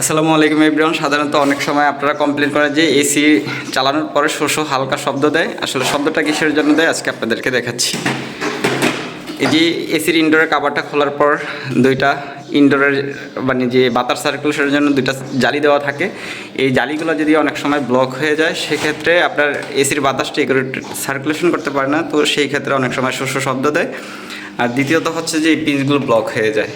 আসসালামু আলাইকুম এভরিওয়ান। সাধারণত অনেক সময় আপনারা কমপ্লেন করেন যে এসি চালানোর পরে শোষো হালকা শব্দ দেয়। আসলে শব্দটা কিসের জন্য দেয়? আজকে আপনাদেরকে দেখাচ্ছি। এই যে এসির ইনডোরের কাভারটা খোলার পর দুইটা ইনডোরের মানে যে বাতাস সার্কুলেশনের জন্য দুইটা জালি দেওয়া থাকে। এই জালিগুলো যদি অনেক সময় ব্লক হয়ে যায়, সেক্ষেত্রে আপনার এসির বাতাসটি সার্কুলেশন করতে পারে না। তো সেই ক্ষেত্রে অনেক সময় শস্য শব্দ দেয়। আর দ্বিতীয়ত হচ্ছে যে এই পিসগুলো ব্লক হয়ে যায়।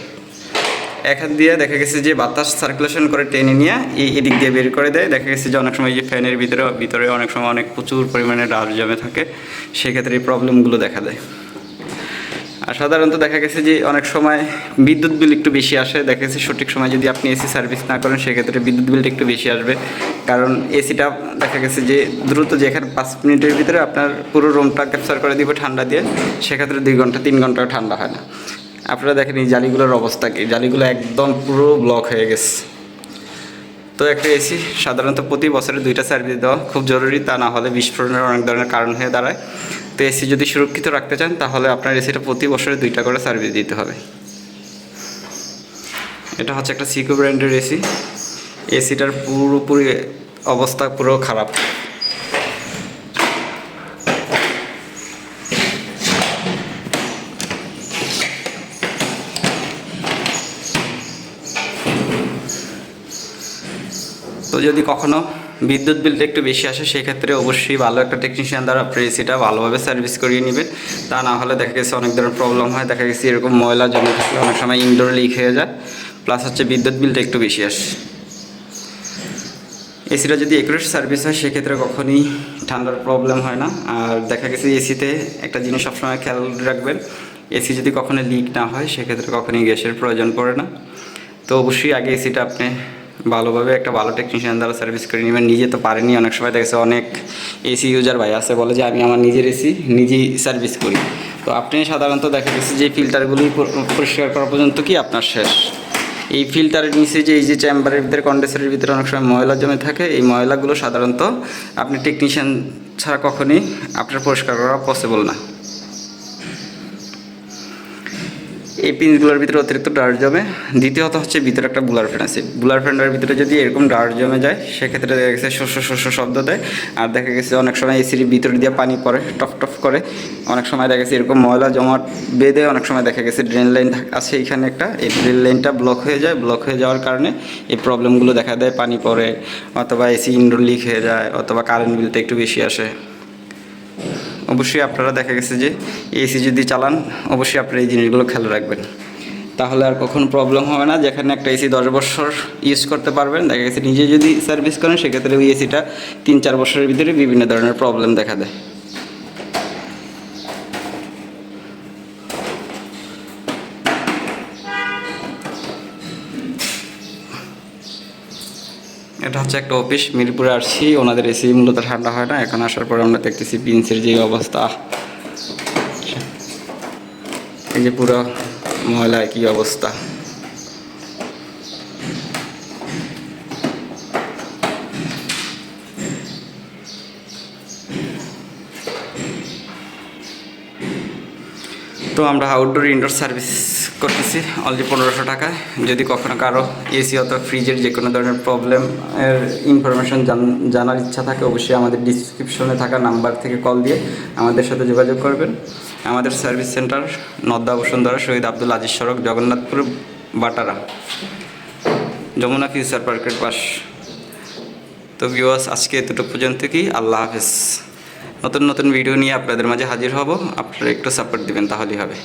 এক হাত দিয়ে দেখা গেছে যে বাতাস সার্কুলেশন করে টেনে নিয়ে এই এদিক দিয়ে বের করে দেয়। দেখা গেছে যে অনেক সময় যে ফ্যানের ভিতরে ভিতরে অনেক সময় অনেক প্রচুর পরিমাণে ডাল জমে থাকে, সেক্ষেত্রে এই প্রবলেমগুলো দেখা দেয়। আর সাধারণত দেখা গেছে যে অনেক সময় বিদ্যুৎ বিল একটু বেশি আসে। দেখা গেছে সঠিক সময় যদি আপনি এসি সার্ভিস না করেন, সেক্ষেত্রে বিদ্যুৎ বিলটা একটু বেশি আসবে। কারণ এসিটা দেখা গেছে যে দ্রুত যেখানে পাঁচ মিনিটের ভিতরে আপনার পুরো রুমটা ক্যাপচার করে দিবে ঠান্ডা দিয়ে, সেক্ষেত্রে দুই ঘণ্টা, তিন ঘন্টাও ঠান্ডা হয় না। আপনারা দেখেন এই জালিগুলোর অবস্থা কি? জালিগুলো একদম পুরো ব্লক হয়ে গেছে। তো একটা এসি সাধারণত প্রতি বছরে দুইটা সার্ভিস দেওয়া খুব জরুরি, তা না হলে বিস্ফোরণের অনেক ধরনের কারণ হয়ে দাঁড়ায়। তো এসি যদি সুরক্ষিত রাখতে চান, তাহলে আপনার এসিটা প্রতি বছরে দুইটা করে সার্ভিস দিতে হবে। এটা হচ্ছে একটা সিকো ব্র্যান্ডের এসি এসিটার পুরোপুরি অবস্থা পুরো খারাপ। তো যদি কখনো বিদ্যুৎ বিলটা একটু বেশি আসে, সেক্ষেত্রে অবশ্যই ভালো একটা টেকনিশিয়ান দ্বারা আপনার এসিটা ভালোভাবে সার্ভিস করিয়ে নেবেন। তা না হলে দেখা গেছে অনেক ধরনের প্রবলেম হয়। দেখা গেছে এরকম ময়লা জমে থাকলে অনেক সময় ইনডোর লিক হয়ে যায়। প্লাস হচ্ছে বিদ্যুৎ বিলটা একটু বেশি আসে। এসিটা যদি একুরেট সার্ভিস হয়, সেক্ষেত্রে কখনই ঠান্ডার প্রবলেম হয় না। আর দেখা গেছে এসিতে একটা জিনিস সবসময় খেয়াল রাখবেন এসি যদি কখনো লিক না হয়, সেক্ষেত্রে কখনই গ্যাসের প্রয়োজন পড়ে না। তো অবশ্যই আগে এসিটা আপনি ভালোভাবে একটা ভালো টেকনিশিয়ান দ্বারা সার্ভিস করে নেবেন। নিজে তো পারেনি অনেক সময় দেখেছে অনেক এসি ইউজার ভাই আছে, বলে যে আমি আমার নিজের এসি নিজেই সার্ভিস করি। তো আপনি সাধারণত দেখা গেছে যে ফিল্টারগুলি পরিষ্কার করা পর্যন্ত কি আপনার শেষ? এই ফিল্টারের নিচে যে, এই যে চেম্বারের ভিতরে কন্ডেন্সারের ভিতরে অনেক সময় ময়লা জমে থাকে, এই ময়লাগুলো সাধারণত আপনি টেকনিশিয়ান ছাড়া কখনই আপনার পরিষ্কার করা পসিবল না। এই পিনগুলোর ভিতরে অতিরিক্ত ডার্ট জমে, দ্বিতীয়ত হচ্ছে ভিতরে একটা বুলার ফ্যান আছে। বুলার ফ্যানের ভিতরে যদি এরকম ডার্ট জমে যায়, সেক্ষেত্রে দেখা গেছে শস্য শস্য শব্দ দেয়। আর দেখা গেছে অনেক সময় এসির ভিতর দিয়ে পানি পড়ে টপ টপ করে। অনেক সময় দেখা গেছে এরকম ময়লা জমাট বেঁধে অনেক সময় দেখা গেছে ড্রেন লাইন আছে এখানে একটা। এই ড্রেন লাইনটা ব্লক হয়ে যায় ব্লক হয়ে যাওয়ার কারণে এই প্রবলেমগুলো দেখা দেয়, পানি পড়ে, অথবা এসি ইনডোর লিক হয়ে যায়, অথবা কারেন্ট বিলটা একটু বেশি আসে। অবশ্যই আপনারা দেখা গেছে যে এসি যদি চালান, অবশ্যই আপনারা এই জিনিসগুলো খেয়াল রাখবেন। তাহলে আর কখনো প্রবলেম হবে না, যেখানে একটা এসি দশ বছর ইউজ করতে পারবেন। দেখা গেছে নিজে যদি সার্ভিস করেন, সেক্ষেত্রে ওই এসিটা তিন চার বছরের ভিতরে বিভিন্ন ধরনের প্রবলেম দেখা দেয়। এটা হচ্ছে একটা অফিস মিরপুরে আসছি, ওনাদের এসি মূলত ঠান্ডা হয় না, এখন আসার পরে আমরা দেখতেছি পিন্সের যে অবস্থা। এই যে পুরো ময়লা কি অবস্থা। তো আমরা আউটডোর ইনডোর সার্ভিস করতেছি অনলি পনেরোশো টাকায় যদি কখনো কারও এসি অথবা ফ্রিজের যে কোনো ধরনের প্রবলেম এর ইনফরমেশন জানার ইচ্ছা থাকে, অবশ্যই আমাদের ডিসক্রিপশনে থাকা নাম্বার থেকে কল দিয়ে আমাদের সাথে যোগাযোগ করবেন। আমাদের সার্ভিস সেন্টার নদ্দা বসুন্ধরা, শহীদ আব্দুল আজিজ সড়ক, জগন্নাথপুর, বাটারা। যমুনা ফিউচার পার্কের পাশ। তো ভিউয়ার্স আজকে এতটুকু পর্যন্ত কি আল্লাহ হাফেজ। নতুন নতুন ভিডিও নিয়ে আপনাদের মাঝে হাজির হব। আপনারা একটু সাপোর্ট দিবেন, তাহলেই হবে।